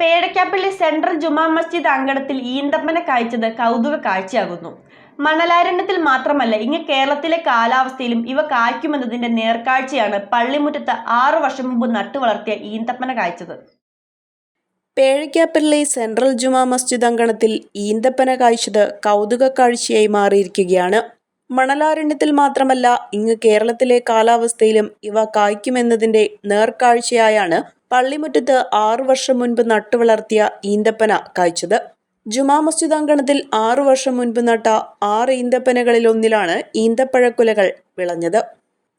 പേടക്കാപ്പള്ളി central Juma Masjid അങ്കണത്തിൽ ഈന്തപ്പന കായ്ച്ചത് കൗതുക കാഴ്ചയാകുന്നു. മണലാരണ്യത്തിൽ മാത്രമല്ല ഇങ്ങ് കേരളത്തിലെ കാലാവസ്ഥയിലും ഇവ കായ്ക്കുമെന്നതിന്റെ നേർക്കാഴ്ചയാണ് പള്ളിമുറ്റത്ത് ആറു വർഷം മുമ്പ് നട്ടുവളർത്തിയ ഈന്തപ്പന കായ്ച്ചത്. പേഴയ്ക്കാപ്പള്ളി സെൻട്രൽ ജുമാ മസ്ജിദ് അങ്കണത്തിൽ ഈന്തപ്പന കാഴ്ചത് കൗതുക കാഴ്ചയായി മാറിയിരിക്കുകയാണ്. മണലാരണ്യത്തിൽ മാത്രമല്ല ഇങ്ങ് കേരളത്തിലെ കാലാവസ്ഥയിലും ഇവ കായ്ക്കുമെന്നതിന്റെ നേർക്കാഴ്ചയായാണ് പള്ളിമുറ്റത്ത് ആറു വർഷം മുൻപ് നട്ടുവളർത്തിയ ഈന്തപ്പന കായ്ച്ചത്. ജുമാ മസ്ജിദ് അങ്കണത്തിൽ ആറു വർഷം മുൻപ് നട്ട ആറ് ഈന്തപ്പനകളിൽ ഒന്നിലാണ് ഈന്തപ്പഴക്കുലകൾ വിളഞ്ഞത്.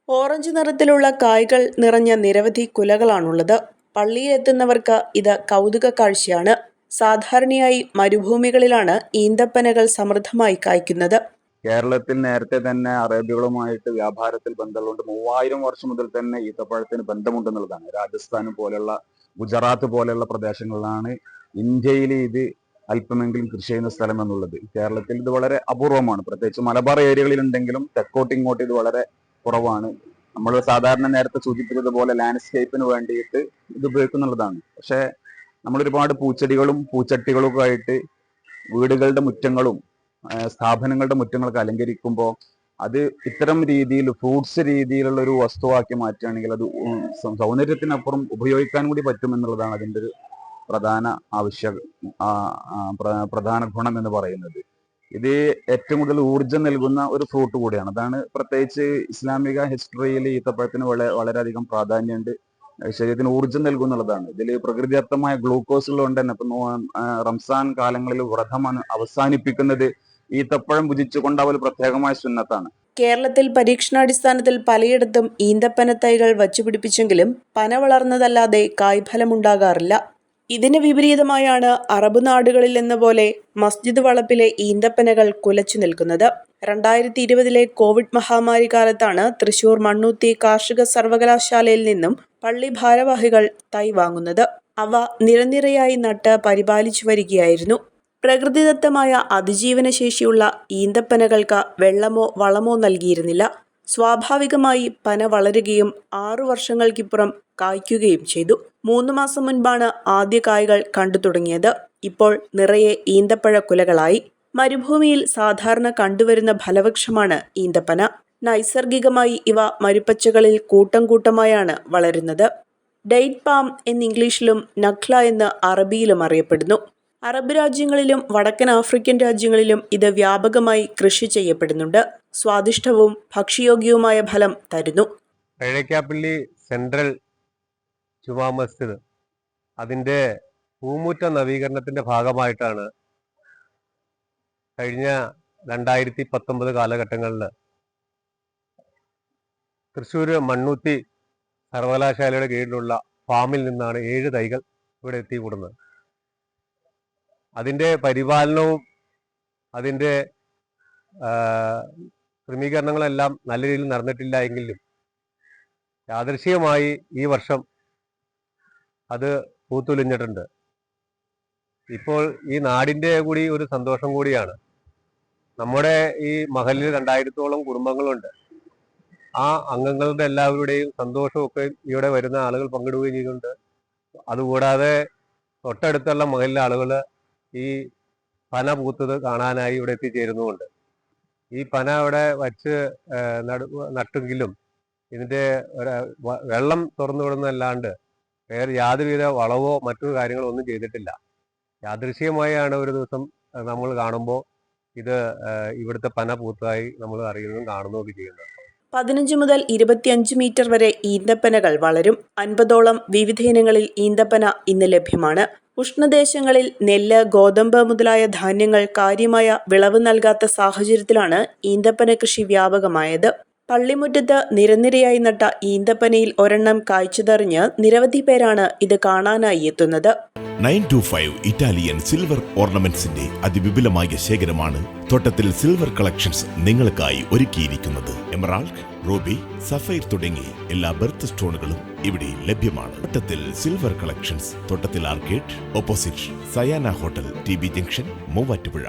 ഓറഞ്ച് നിറത്തിലുള്ള കായ്കൾ നിറഞ്ഞ നിരവധി കുലകളാണുള്ളത്. പള്ളിയിലെത്തുന്നവർക്ക് ഇത് കൗതുക കാഴ്ചയാണ്. സാധാരണയായി മരുഭൂമികളിലാണ് ഈന്തപ്പനകൾ സമൃദ്ധമായി കായ്ക്കുന്നത്. കേരളത്തിൽ നേരത്തെ തന്നെ അറേബ്യകളുമായിട്ട് വ്യാപാരത്തിൽ ബന്ധമുണ്ട്. മൂവായിരം വർഷം മുതൽ തന്നെ ഈത്തപ്പഴത്തിന് ബന്ധമുണ്ടെന്നുള്ളതാണ്. രാജസ്ഥാൻ പോലെയുള്ള ഗുജറാത്ത് പോലെയുള്ള പ്രദേശങ്ങളിലാണ് ഇന്ത്യയിൽ ഇത് അല്പമെങ്കിലും കൃഷി ചെയ്യുന്ന സ്ഥലം എന്നുള്ളത് കേരളത്തിൽ ഇത് വളരെ അപൂർവമാണ്. പ്രത്യേകിച്ച് മലബാർ ഏരിയകളിൽ ഉണ്ടെങ്കിലും തെക്കോട്ട് ഇങ്ങോട്ട് ഇത് വളരെ കുറവാണ്. നമ്മൾ സാധാരണ നേരത്തെ സൂചിപ്പിച്ചതുപോലെ ലാൻഡ്സ്കേപ്പിന് വേണ്ടിയിട്ട് ഇത് ഉപയോഗിക്കുന്നുള്ളതാണ്. പക്ഷേ നമ്മൾ ഒരുപാട് പൂച്ചെടികളും പൂച്ചട്ടികളും ഒക്കെ ആയിട്ട് വീടുകളുടെ മുറ്റങ്ങളും സ്ഥാപനങ്ങളുടെ മുറ്റങ്ങളൊക്കെ അലങ്കരിക്കുമ്പോൾ അത് ഇത്തരം രീതിയിൽ ഫ്രൂട്ട്സ് രീതിയിലുള്ള ഒരു വസ്തുവാക്കി മാറ്റുകയാണെങ്കിൽ അത് സൗന്ദര്യത്തിനപ്പുറം ഉപയോഗിക്കാൻ കൂടി പറ്റും എന്നുള്ളതാണ് അതിന്റെ ഒരു പ്രധാന ആവശ്യ പ്രധാന ഗുണം എന്ന് പറയുന്നത്. ഇത് ഏറ്റവും കൂടുതൽ ഊർജം നൽകുന്ന ഒരു ഫ്രൂട്ട് കൂടിയാണ്. അതാണ് പ്രത്യേകിച്ച് ഇസ്ലാമിക ഹിസ്റ്ററിയിൽ ഈത്തപ്പഴത്തിന് വളരെ വളരെയധികം പ്രാധാന്യമുണ്ട്. ശരീരത്തിന് ഊർജം നൽകുന്നുള്ളതാണ്. ഇതിൽ പ്രകൃതിദത്തമായ ഗ്ലൂക്കോസ് ഉള്ളതുകൊണ്ട് തന്നെ ഇപ്പൊ റംസാൻ കാലങ്ങളിൽ വ്രതം അവസാനിപ്പിക്കുന്നത്. ഈത്തപ്പഴം ഭുജിച്ചുകൊണ്ട് അവർ പ്രത്യേകമായ സുന്നത്താണ്. കേരളത്തിൽ പരീക്ഷണാടിസ്ഥാനത്തിൽ പലയിടത്തും ഈന്തപ്പന തൈകൾ വച്ചുപിടിപ്പിച്ചെങ്കിലും പന വളർന്നതല്ലാതെ കായ്ഫലമുണ്ടാകാറില്ല. ഇതിന് വിപരീതമായാണ് അറബ് നാടുകളിൽ എന്ന പോലെ മസ്ജിദ് വളപ്പിലെ ഈന്തപ്പനകൾ കുലച്ചു നിൽക്കുന്നത്. രണ്ടായിരത്തി ഇരുപതിലെ കോവിഡ് മഹാമാരി കാലത്താണ് തൃശൂർ മണ്ണൂത്തി കാർഷിക സർവകലാശാലയിൽ നിന്നും പള്ളി ഭാരവാഹികൾ തൈ വാങ്ങുന്നത്. അവ നിരനിരയായി നട്ട് പരിപാലിച്ചു വരികയായിരുന്നു. പ്രകൃതിദത്തമായ അതിജീവന ശേഷിയുള്ള ഈന്തപ്പനകൾക്ക് വെള്ളമോ വളമോ നൽകിയിരുന്നില്ല. സ്വാഭാവികമായി പന വളരുകയും ആറു വർഷങ്ങൾക്കിപ്പുറം കായ്ക്കുകയും ചെയ്തു. മൂന്ന് മാസം മുൻപാണ് ആദ്യ കായ്കൾ കണ്ടു തുടങ്ങിയത്. ഇപ്പോൾ നിറയെ ഈന്തപ്പഴ കുലകളായി. മരുഭൂമിയിൽ സാധാരണ കണ്ടുവരുന്ന ഫലവൃക്ഷമാണ് ഈന്തപ്പന. നൈസർഗികമായി ഇവ മരുപ്പച്ചകളിൽ കൂട്ടം കൂട്ടമായാണ് വളരുന്നത്. ഡേറ്റ് പാം എന്ന് ഇംഗ്ലീഷിലും നഖ്ല എന്ന് അറബിയിലും അറിയപ്പെടുന്നു. അറബ് രാജ്യങ്ങളിലും വടക്കൻ ആഫ്രിക്കൻ രാജ്യങ്ങളിലും ഇത് വ്യാപകമായി കൃഷി ചെയ്യപ്പെടുന്നുണ്ട്. സ്വാദിഷ്ടവും ഭക്ഷ്യയോഗ്യവുമായ ഫലം തരുന്നു. പഴയക്കാപ്പള്ളി സെൻട്രൽ ജുമാ മസ്ജിദ് അതിന്റെ പൂമുറ്റ നവീകരണത്തിന്റെ ഭാഗമായിട്ടാണ് കഴിഞ്ഞ രണ്ടായിരത്തി പത്തൊമ്പത് കാലഘട്ടങ്ങളിൽ തൃശ്ശൂർ മണ്ണൂത്തി സർവകലാശാലയുടെ കീഴിലുള്ള ഫാമിൽ നിന്നാണ് ഏഴ് തൈകൾ ഇവിടെ എത്തിക്കൂടുന്നത് അതിന്റെ പരിപാലനവും അതിന്റെ ക്രമീകരണങ്ങളെല്ലാം നല്ല രീതിയിൽ നടന്നിട്ടില്ല എങ്കിലും യാദൃശികമായി ഈ വർഷം അത് പൂത്തുലിഞ്ഞിട്ടുണ്ട്. ഇപ്പോൾ ഈ നാടിന്റെ കൂടി ഒരു സന്തോഷം കൂടിയാണ്. നമ്മുടെ ഈ മഹലിൽ രണ്ടായിരത്തോളം കുടുംബങ്ങളുണ്ട്. ആ അംഗങ്ങളുടെ എല്ലാവരുടെയും സന്തോഷമൊക്കെ ഇവിടെ വരുന്ന ആളുകൾ പങ്കിടുകയും ചെയ്യുന്നുണ്ട്. അതുകൂടാതെ തൊട്ടടുത്തുള്ള മഹലിലെ ആളുകൾ ഈ പന പൂത്തത് കാണാനായി ഇവിടെ എത്തിച്ചേരുന്നുമുണ്ട്. ഈ പന ഇവിടെ വച്ച് നടു നട്ടെങ്കിലും ഇതിന്റെ ഒരു വെള്ളം തുറന്നു വിടുന്നതല്ലാണ്ട് വേറെ യാതൊരുവിധ വളവോ മറ്റു കാര്യങ്ങളോ ഒന്നും ചെയ്തിട്ടില്ല. യാദൃശ്യമായാണ് ഒരു ദിവസം നമ്മൾ കാണുമ്പോൾ ഇത് ഇവിടുത്തെ പന പൂത്തതായി നമ്മൾ അറിയുന്നതും കാണുന്നതും ഒക്കെ ചെയ്യുന്നത്. പതിനഞ്ച് മുതൽ ഇരുപത്തിയഞ്ച് മീറ്റർ വരെ ഈന്തപ്പനകൾ വളരും. അൻപതോളം വിവിധ ഇനങ്ങളിൽ ഈന്തപ്പന ഇന്ന് ലഭ്യമാണ്. ഉഷ്ണദേശങ്ങളിൽ നെല്ല് ഗോതമ്പ് മുതലായ ധാന്യങ്ങൾ കാര്യമായ വിളവ് നൽകാത്ത സാഹചര്യത്തിലാണ് ഈന്തപ്പന കൃഷി വ്യാപകമായത്. പള്ളിമുറ്റത്ത് നിരനിരയായി നട്ട ഈന്തപ്പനയിൽ ഒരെണ്ണം കായ്ച്ചതറിഞ്ഞ് നിരവധി പേരാണ് ഇത് കാണാനായി എത്തുന്നത്. Nine two five Italian silver ഓർണമെന്റ്സിന്റെ അതിവിപുലമായ ശേഖരമാണ് തോട്ടത്തിൽ സിൽവർ കളക്ഷൻസ് നിങ്ങൾക്കായി ഒരുക്കിയിരിക്കുന്നത്. എമറാൾഡ് റൂബി സഫൈർ തുടങ്ങി എല്ലാ ബർത്ത് സ്റ്റോണുകളും ഇവിടെ ലഭ്യമാണ്. തോട്ടത്തിൽ സിൽവർ കളക്ഷൻസ് തോട്ടത്തിൽ arcade opposite Sayana hotel T B junction Muvattupuzha.